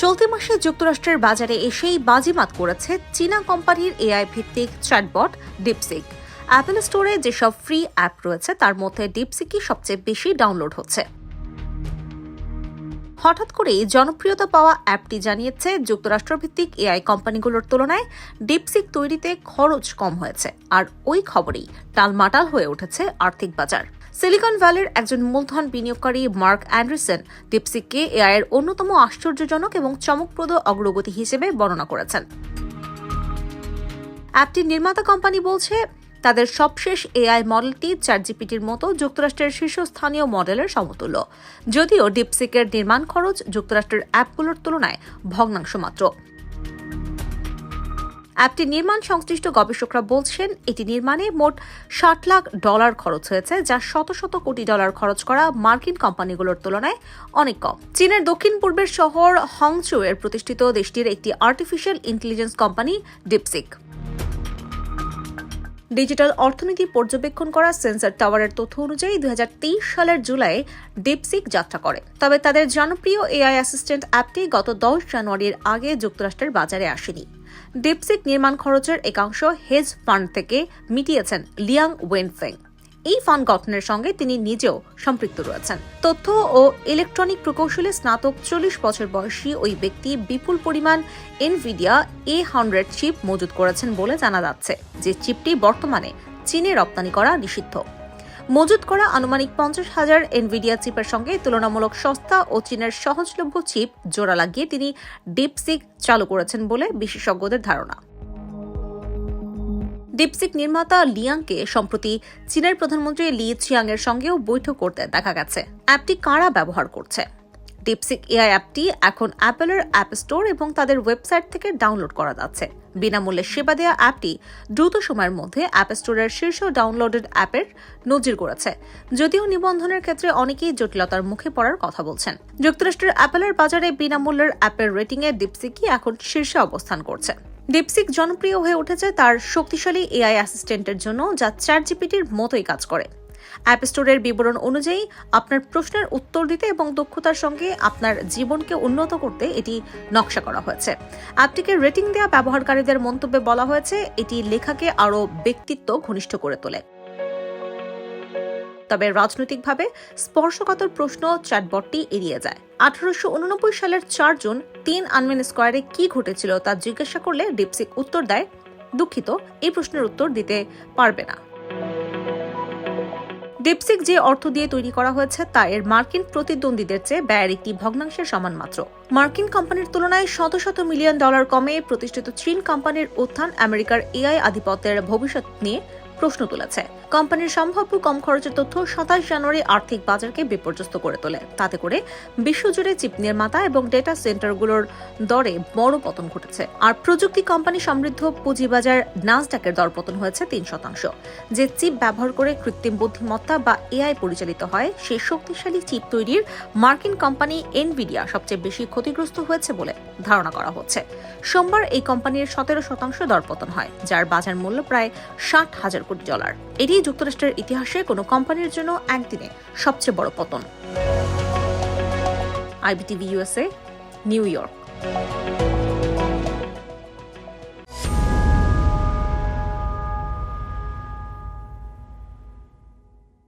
চলতি মাসে যুক্তরাষ্ট্রের বাজারে এসেই বাজিমাত করেছে চীনা কোম্পানির এআই ভিত্তিক চ্যাটবট ডিপসিক। অ্যাপেল স্টোরে যেসব ফ্রি অ্যাপ রয়েছে, তার মধ্যে ডিপসিকই সবচেয়ে বেশি ডাউনলোড হচ্ছে। হঠাৎ করেই জনপ্রিয়তা পাওয়া অ্যাপটি জানিয়েছে যুক্তরাষ্ট্রভিত্তিক এআই কোম্পানিগুলোর তুলনায় ডিপসিক তৈরিতে খরচ কম হয়েছে। আর ওই খবরেই টালমাটাল হয়ে উঠেছে আর্থিক বাজার। সিলিকন ভ্যালির একজন মূলধন বিনিয়োগকারী মার্ক অ্যান্ডারসন ডিপসিককে এআই এর অন্যতম আশ্চর্যজনক এবং চমকপ্রদ অগ্রগতি হিসেবে বর্ণনা করেছেন। অ্যাপটির নির্মাতা কোম্পানি বলছে, তাদের সবশেষ এআই মডেলটি চ্যাটজিপিটির মতো যুক্তরাষ্ট্রের শীর্ষস্থানীয় মডেলের সমতুল্য। যদিও ডিপসিকের নির্মাণ খরচ যুক্তরাষ্ট্রের অ্যাপগুলোর তুলনায় ভগ্নাংশ মাত্র। অ্যাপটি নির্মাণ সংশ্লিষ্ট গবেষকরা বলছেন, এটি নির্মাণে মোট ষাট লাখ ডলার খরচ হয়েছে, যা শত শত কোটি ডলার খরচ করা মার্কিন কোম্পানিগুলোর তুলনায় অনেক কম। চীনের দক্ষিণ পূর্বের শহর হংচু এর প্রতিষ্ঠিত দেশটির একটি artificial intelligence company DeepSeek digital অর্থনীতি পর্যবেক্ষণ করা সেন্সর টাওয়ারের তথ্য অনুযায়ী দুই হাজার তেইশ সালের জুলাই ডিপসিক যাত্রা করে। তবে তাদের জনপ্রিয় এআই অ্যাসিস্ট্যান্ট অ্যাপটি গত দশ জানুয়ারির আগে যুক্তরাষ্ট্রের বাজারে আসেনি। ডিপসিক নির্মাণ খরচের একাংশ হেজ ফান্ড থেকে মিটিয়েছেন লিয়াং ওয়েনফেং। এই ফান্ড গঠনের সঙ্গে তিনি নিজেও সম্পৃক্ত রয়েছেন। তথ্য ও ইলেকট্রনিক প্রকৌশলে স্নাতক চল্লিশ বছর বয়সী ওই ব্যক্তি বিপুল পরিমাণ এনভিডিয়া এ হান্ড্রেড চিপ মজুত করেছেন বলে জানা যাচ্ছে, যে চিপটি বর্তমানে চীনে রপ্তানি করা নিষিদ্ধ। মজুত করা আনুমানিক পঞ্চাশ হাজার এনভিডিয়া চিপের সঙ্গে তুলনামূলক সস্তা ও চীনের সহজলভ্য চিপ জোড়া লাগিয়ে তিনি ডিপসিক চালু করেছেন বলে বিশেষজ্ঞদের ধারণা। ডিপসিক নির্মাতা লিয়াংকে সম্প্রতি চীনের প্রধানমন্ত্রী লি চিয়াং এর সঙ্গেও বৈঠক করতে দেখা গেছে। অ্যাপটি কারা ব্যবহার করছে? ডিপসিক এআই অ্যাপটি এখন অ্যাপেলের অ্যাপ স্টোর এবং তাদের ওয়েবসাইট থেকে ডাউনলোড করা যাচ্ছে। বিনামূল্যে সেবা দেওয়া অ্যাপটি দ্রুত সময়ের মধ্যে অ্যাপ স্টোরের শীর্ষ ডাউনলোডেড অ্যাপের নজির করেছে যদিও নিবন্ধনের ক্ষেত্রে অনেকেই জটিলতার মুখে পড়ার কথা বলছেন। যুক্তরাষ্ট্রের অ্যাপেলের বাজারে বিনামূল্যের অ্যাপের রেটিংয়ে ডিপসিকই এখন শীর্ষে অবস্থান করছে। ডিপসিক জনপ্রিয় হয়ে উঠেছে তার শক্তিশালী এআই অ্যাসিস্ট্যান্টের জন্য যা চ্যাট জিপিটির মতোই কাজ করে। অ্যাপ স্টোরের বিবরণ অনুযায়ী আপনার প্রশ্নের উত্তর দিতে এবং দক্ষতার সঙ্গে আপনার জীবনকে উন্নত করতে এটি নকশা করা হয়েছে। অ্যাপটিকে রেটিং দেওয়া ব্যবহারকারীদের মন্তব্যে বলা হয়েছে, এটি লেখাকে আরও ব্যক্তিত্ব ঘনিষ্ঠ করে তোলে। তবে রাজনৈতিকভাবে স্পর্শকাতর প্রশ্ন চ্যাটবটটি এড়িয়ে যায়। আঠারোশো উননব্বই সালের চার জুন তিন আনমেন স্কোয়ারে কি ঘটেছিল তা জিজ্ঞাসা করলে ডিপসিক উত্তর দেয়, দুঃখিত, এই প্রশ্নের উত্তর দিতে পারবে না। ডিপসিক যে অর্থ দিয়ে তৈরি করা হয়েছে, তা এর মার্কিন প্রতিদ্বন্দ্বীদের চেয়ে ব্যয়ের একটি ভগ্নাংশের সমান মাত্র। মার্কিন কোম্পানির তুলনায় শত শত মিলিয়ন ডলার কমে প্রতিষ্ঠিত চীন কোম্পানির উত্থান আমেরিকার এআই আধিপত্যের ভবিষ্যৎ নিয়ে প্রশ্ন তুলেছে। কোম্পানির সম্ভাব্য কম খরচের তথ্য সাতাশ জানুয়ারি আর্থিক বাজারকে বিপর্যস্ত করে তোলে। তাতে করে বিশ্বজুড়ে চিপ নির্মাতা এবং ডেটা সেন্টারগুলোর দরে বড় পতন ঘটেছে। আর প্রযুক্তি কোম্পানি সমৃদ্ধ পুঁজিবাজার নাসডাকের দরপতন হয়েছে তিন শতাংশ। যে চিপ ব্যবহার করে কৃত্রিম বুদ্ধিমত্তা বা এআই পরিচালিত হয় সেই শক্তিশালী চিপ তৈরির মার্কিন কোম্পানি এনভিডিয়া সবচেয়ে বেশি ক্ষতিগ্রস্ত হয়েছে বলে ধারণা করা হচ্ছে। সোমবার এই কোম্পানির সতেরো শতাংশ দরপতন হয়, যার বাজার মূল্য প্রায় ষাট হাজার কোটি ডলার। এটি যুক্তরাষ্ট্রের ইতিহাসে কোনো কোম্পানির জন্য একদিনে সবচেয়ে বড় পতন। IBTV USA New York.